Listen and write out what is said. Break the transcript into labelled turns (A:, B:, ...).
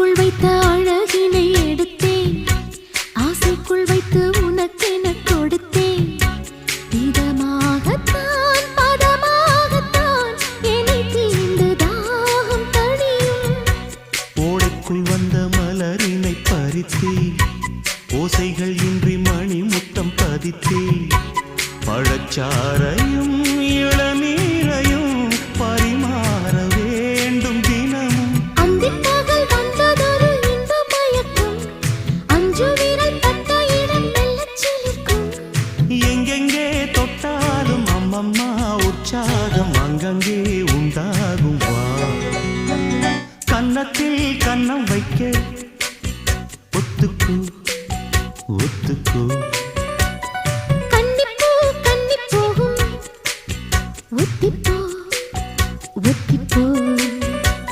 A: ஆசைக்குள் வைத்த அழகினை எடுத்தேன். ஆசைக்குள் வைத்து உனக்கென கொடுத்தேன். இதமாகத்தான் பதமாகத்தான் என்னை தீண்டு தாகம் தனியும்
B: ஓடைக்குள் வந்த மலரினை பறித்தே ஓசைகள் இன்றி மணி முத்தம் பதித்தே
A: பழச்சாரை
B: எங்கெங்கே தொட்டாலும் அம்மம்மா உற்சாகம் அங்கங்கே உண்டாகும். வா. கன்னத்தில் கண்ணம் வைக்க. ஒத்துக்கு ஒத்துக்கு. ஒத்திப்போ ஒத்திப்போ.